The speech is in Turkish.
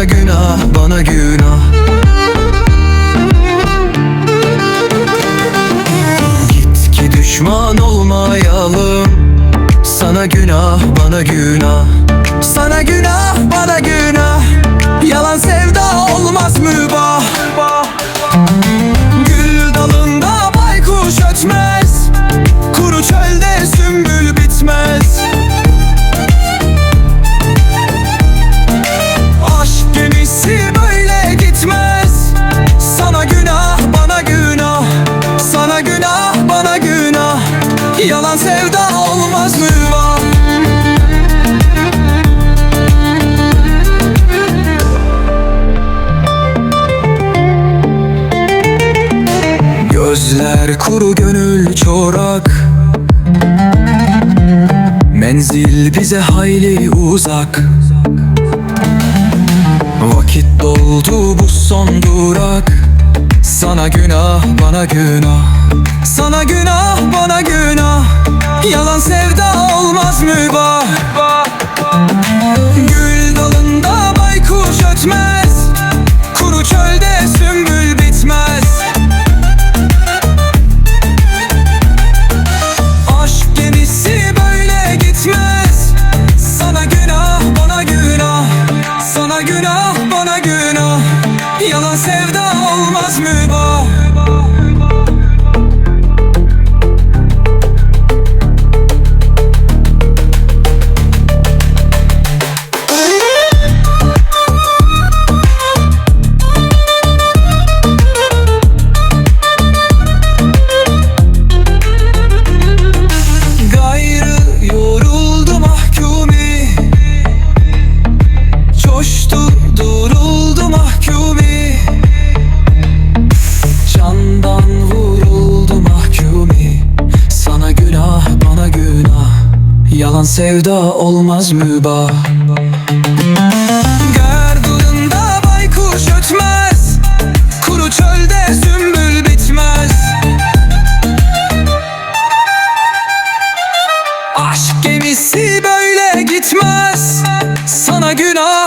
Bana günah, bana günah. Git ki düşman olmayalım. Sana günah, bana günah. Yer kuru gönül çorak. Menzil bize hayli uzak. Vakit doldu bu son durak. Sana günah bana günah. Sana günah bana günah. Yalan sevda olmaz mübah Yalan sevda olmaz mübah Aman sevda olmaz mübah Gardırında baykuş ötmez Kuru çölde sümbül bitmez. Aşk gemisi böyle gitmez Sana günah